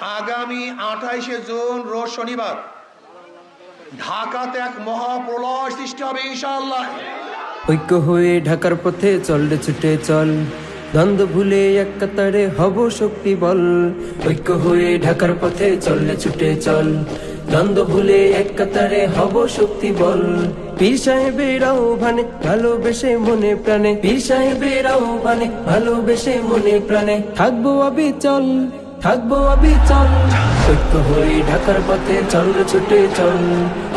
আগামী আঠাইশে জুন রোজ শনিবার ঢাকাতে এক মহাপ্রলয় সৃষ্টি হবে, ইনশাআল্লাহ। ঐক্য হয়ে ঢাকার পথে চল ছুটে চল। দ্বন্দ্ব ভুলে এক কাতারে হব শক্তি বল। ঐক্য হয়ে ঢাকার পথে চল ছুটে চল। দ্বন্দ্ব ভুলে এক কাতারে হব শক্তি বল। পীর সাহেবের আহ্বানে ভালোবেসে মনে প্রাণে। পীর সাহেবের আহ্বানে ভালোবেসে মনে প্রাণে। থাকব আবি চল থাকব আমি চল। ঐক্য হয়ে ঢাকার পথে চল ছুটে চল।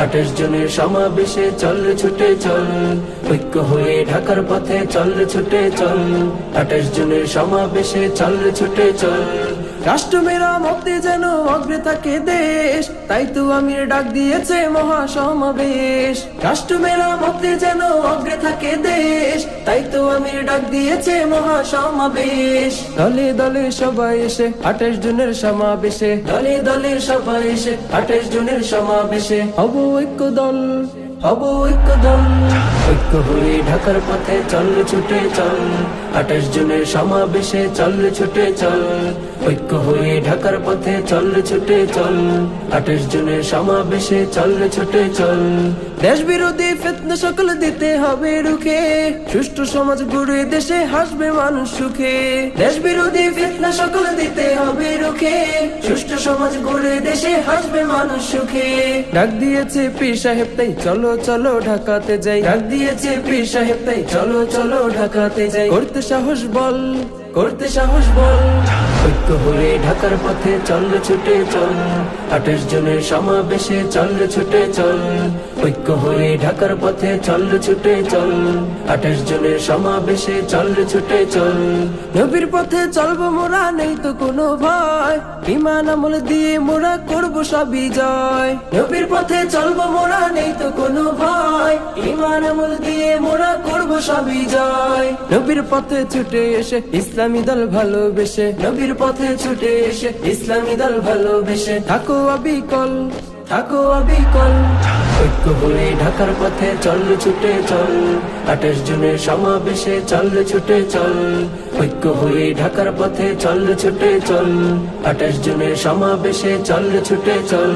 আঠাশ জনের সমাবেশে চল ছুটে চল। ঐক্য হয়ে ঢাকার পথে চল ছুটে চল। আঠাশ জনের সমাবেশে চল ছুটে চল। রাষ্ট্র মেরামতে যেন অগ্রে থাকে দেশ, তাই তো আমির ডাক দিয়েছে মহাসমাবেশ। রাষ্ট্র মেরামতে যেন অগ্রে থাকে দেশ, তাই তো আমির ডাক দিয়েছে মহাসমাবেশ। দলে দলে সবাই এসে আঠাশ জনের সমাবেশে। দলে দলে সবাই এসে আঠাশ জনের সমাবেশে। হব ঐক্য দল হব ঐক্য দল ঐক্য হয়ে ঢাকার পথে চল ছুটে চল। আঠাশ জনের সমাবেশে চল ছুটে চল। ঐক্য হয়ে ঢাকার পথে চল ছুটে চল। আঠাশ জনের সমাবেশে চল ছুটে চল। দেশ বিরোধী ফেতনা সকল দিতে হবে রুখে। সুষ্ঠু সমাজ গড়ে দেশে হাসবে মানুষ সুখে। দেশ বিরোধী ফেতনা সকল দিতে হবে রুখে। সুষ্ঠু সমাজ গড়ে দেশে হাসবে মানুষ সুখে। ডাক দিয়েছে পীর সাহেব, তাই চলো চলো ঢাকাতে যাই। ডাক দিয়েছে পীর সাহেব, তাই চলো চলো ঢাকাতে যাই। করতে সাহস বল, করতে সাহস বল। ঐক্য হয়ে ঢাকার পথে চল ছুটে চল। আঠাশ জনের সমাবেশে চল ছুটে চল। ঐক্য হয়ে ঢাকার পথে চল ছুটে চল। আঠাশ জনের সমাবেশে চল ছুটে চল। নবীর পথে চলবো মোরা, নেই তো কোনো ভয়। বিমান আমল দিয়ে মোরা করব সবই জয়। নবীর পথে চলবো মোরা, নেই তো কোনো ভয়। ইমান আমল দিয়ে মোরা করব সবই জয়। নবীর পথে ছুটে এসে ইসলামী দল ভালোবেসে, নবীর পথে ছুটে এসে ইসলামী দল ভালোবেসে থাকো অবিকল থাকো অবিকল ঐক্য বলে ঢাকার পথে চল, ছুটে চল। আঠাশ জনের সমাবেশে চল, ছুটে চল। ঐক্য হয়ে ঢাকার পথে চল, ছুটে চল। আঠাশ জনের সমাবেশে চল, ছুটে চল।